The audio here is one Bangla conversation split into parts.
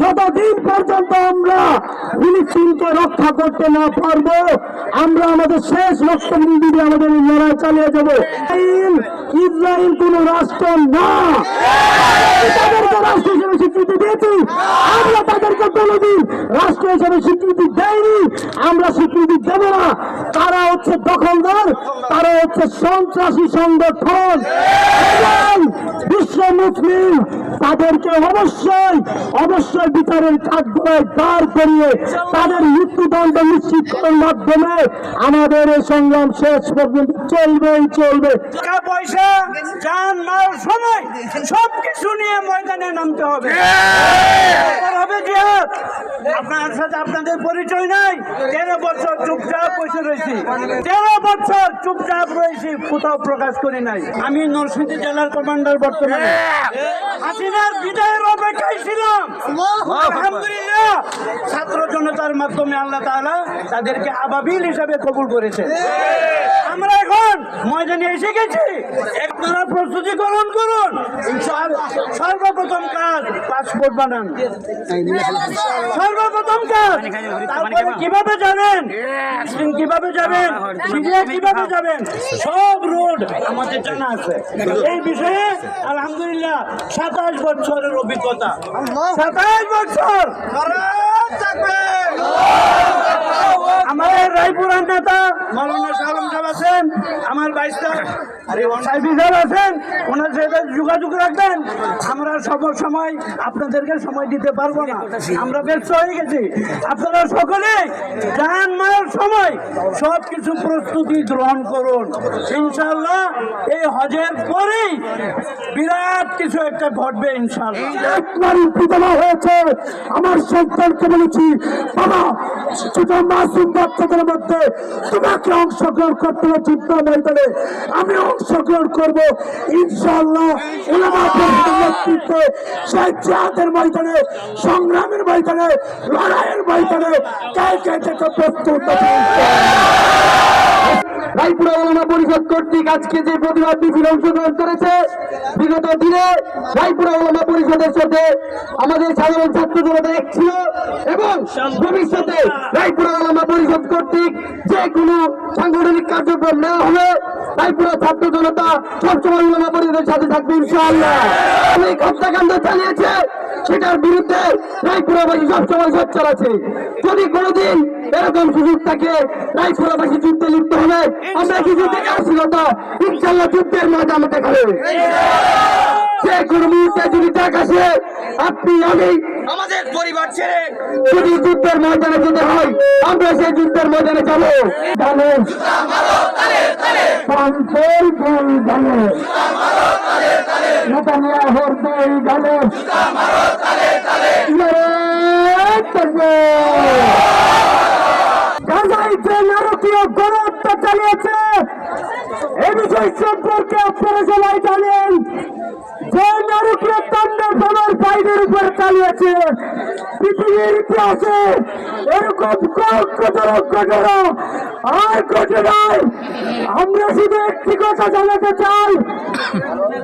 যতদিন পর্যন্ত আমরা ফিলিস্তিনকে রক্ষা করতে না পারব, আমরা আমাদের শেষ রক্তবিন্দু দিয়ে আমাদের লড়াই চালিয়ে যাব। ইসরায়েল কোন রাষ্ট্র না। তাদেরকে রাষ্ট্র হিসেবে স্বীকৃতি দিয়েছি। আমরা তাদেরকে কোনোদিন রাষ্ট্র হিসেবে স্বীকৃতি দেয়নি আমরা স্বীকৃতি দেব না। তারা হচ্ছে দখলদার, তারা হচ্ছে সন্ত্রাসী সংগঠন। বিশ্ব মুসলিম তাদেরকে অবশ্যই অবশ্যই বিচারের কাঠগড়ায় দাঁড় করিয়ে তাদের মৃত্যুদণ্ড নিশ্চিত করার মাধ্যমে আমাদের এই সংগ্রাম শেষ পর্যন্ত চলবেই চলবে। টাকা পয়সা, যান, মাল, সময়, সবকিছু নিয়ে ময়দানে নামতে হবে। জিহাদ আপনার সাথে আপনাদের পরিচয় নাই। তেরো বছর চুপচাপ বসে রয়েছি। তেরো বছর চুপচাপ রয়েছি কোথাও প্রকাশ করি নাই। আমি নরসিংদী জেলার কমান্ডার বর্তমানে। হাসিনার বিদায়ের অপেক্ষায় ছিলাম। আলহামদুলিল্লাহ। ছাত্র জনতার মাধ্যমে আল্লাহ তাআলা তাদেরকে আবাবিল হিসাবে কবুল করেছে। আমরা এখন ময়দানে এসে গেছি। আপনারা প্রস্তুতি গ্রহণ করুন। সর্বপ্রথম কাজ পাসপোর্ট বানান। সর্বপ্রথম কাজ, তারপরে কীভাবে যাবেন কীভাবে যাবেন কীভাবে যাবেন সব রোড আমাদের জানা আছে। এই বিষয়ে আলহামদুলিল্লাহ সাতাশ বছরের অভিজ্ঞতা। সাতাশ বছর! আমাদের রায়পুরার নেতা মৌলানা শাহরুম সাহেব আছেন। আমার বাইশটা সাহেবী সাহেব। আছেন, ওনার সাথে যোগাযোগ রাখবেন। আমরা সব সময় আপনাদেরকে সময় দিতে পারব না। আমরা ব্যস্ত হয়ে গেছি। আপনারা সকলে যান মায়ের সময় সব কিছু প্রস্তুতি গ্রহণ করুন। ইনশাল্লাহ এই হজের পরেই বিরাট কিছু একটা ঘটবে ইনশাল্লাহ হয়েছে। আমার সন্তানকে বলেছি, বাবা ছোট মাসুম বাচ্চাদের মধ্যে তোমাকে অংশগ্রহণ করতে হবে যুদ্ধ আমি অংশগ্রহণ করব, ইনশাআল্লাহ ময়দানে, সংগ্রামের ময়দানে, লড়াইয়ের ময়দানে কে কে প্রস্তুত? পরিষদ কর্তৃক আজকে যে প্রতিবাদ অংশগ্রহণ করেছে, বিগত দিনে পরিষদের সাথে আমাদের এবং ভবিষ্যতে পরিষদ কর্তৃক যে কোনো সাংগঠনিক কার্যক্রম নেওয়া হবে। রায়পুরা ছাত্র জনতা সবসময় উলামা পরিষদের সাথে থাকবে, ইনশাআল্লাহ। এই হত্যাকাণ্ড চালিয়েছে, সেটার বিরুদ্ধে রায়পুরাবাসী সবসময় সোচ্চার আছে। যদি কোনোদিন এরকম সুযোগ থাকে, রায়পুরাবাসী যুদ্ধে লিপ্ত হবে। আমরা কি যুদ্ধে কথা ইনশাল্লাহ যুদ্ধের ময়দানে দেখাবে যে কোনো মুহূর্তে যদি ডাক আসে আপনি আমি আমাদের পরিবার ছেড়ে যদি যুদ্ধের ময়দানে যেতে হয় আমরা সেই যুদ্ধের ময়দানে যাব। জানো? পান্তের দুই জানো। নেতানিয়াহুর দুই জানো। গাজায় যে নারকীয় গণহত্যা চালিয়েছে বিষয় সম্পর্কে আপনারা সবাই জানেন যে নারকীয় তাণ্ডব আমার ভাইদের উপরে চালিয়েছে। পৃথিবীর ইতিহাসে এরকম কজনক ঘটনা আর ঘটে আমরা শুধু একটি কথা জানাতে চাই,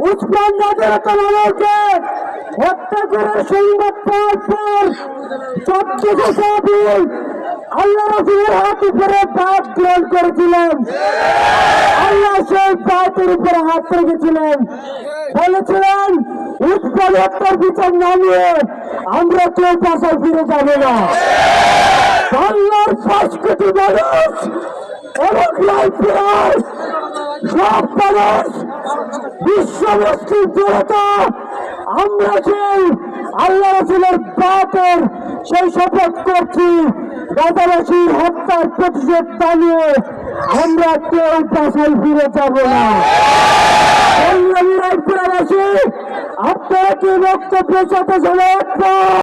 উসমান রাজের তালাকে হত্যা করার সংবাদ পাওয়ার পর সবচেয়ে আল্লাহ রসুলের হাত উপরে পাপ গ্রহণ করেছিলেন। আল্লাহ সেই পাপের উপরে হাত রেখেছিলেন। বলেছিলেন, উৎপল হত্যার বিচার না নিয়ে আমরা কেউ পাশায় ফিরে যাব না। বাংলার কোটি মানুষ এবং লাইফের সব মানুষ বিশ্ব মুসলিম জনতা, আমরা সেই আল্লাহ রসুলের বাপের সেই শপথ করছি। গাজাবাসীর হত্যার প্রতিশোধ নিয়ে আমরা কেউ পাশাই ফিরে যাব না। আপনারা কি বক্তব্য সাথে